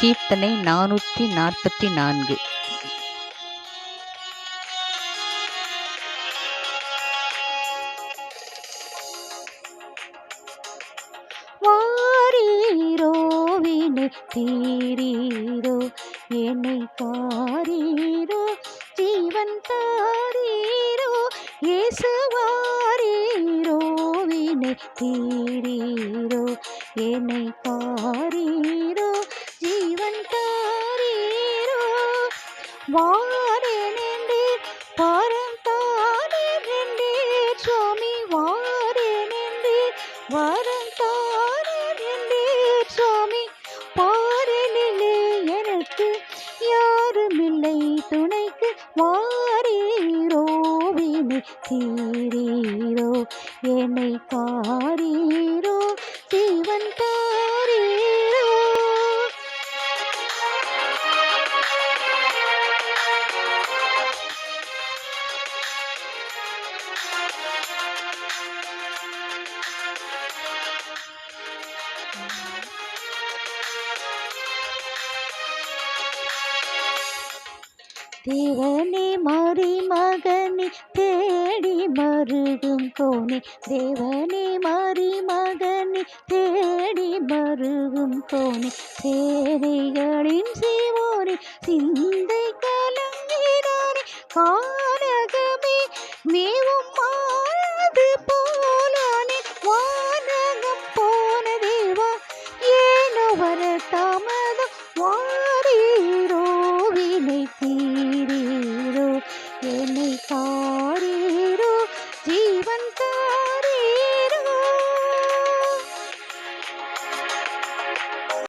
கீர்த்தனை நானூற்றி நாற்பத்தி நான்கு. வாரீரோவினை தீரீரோ என்னை காரீரோ ஜீவன் தாரீரோ இயேசு தீரீரோ என்னை பா வாரேனென்றீர் பாரம் தானேனென்றீர் சுவாமி வாரேனென்றீர் வரம் தானேனென்றீர் சுவாமி பாரினிலே எனக்கு யாருமில்லை. துணைக்கு வாரீரோ வினை தீரீரோ என்னை காரீரோ. சிவன் தாரீரோ தேவனே மறி மகனே தேடி மருகும் கோனே. தேவனே மறி மகனே தேடி மருகும் கோனே. சேதைகளின் சிவோனே சிந்தை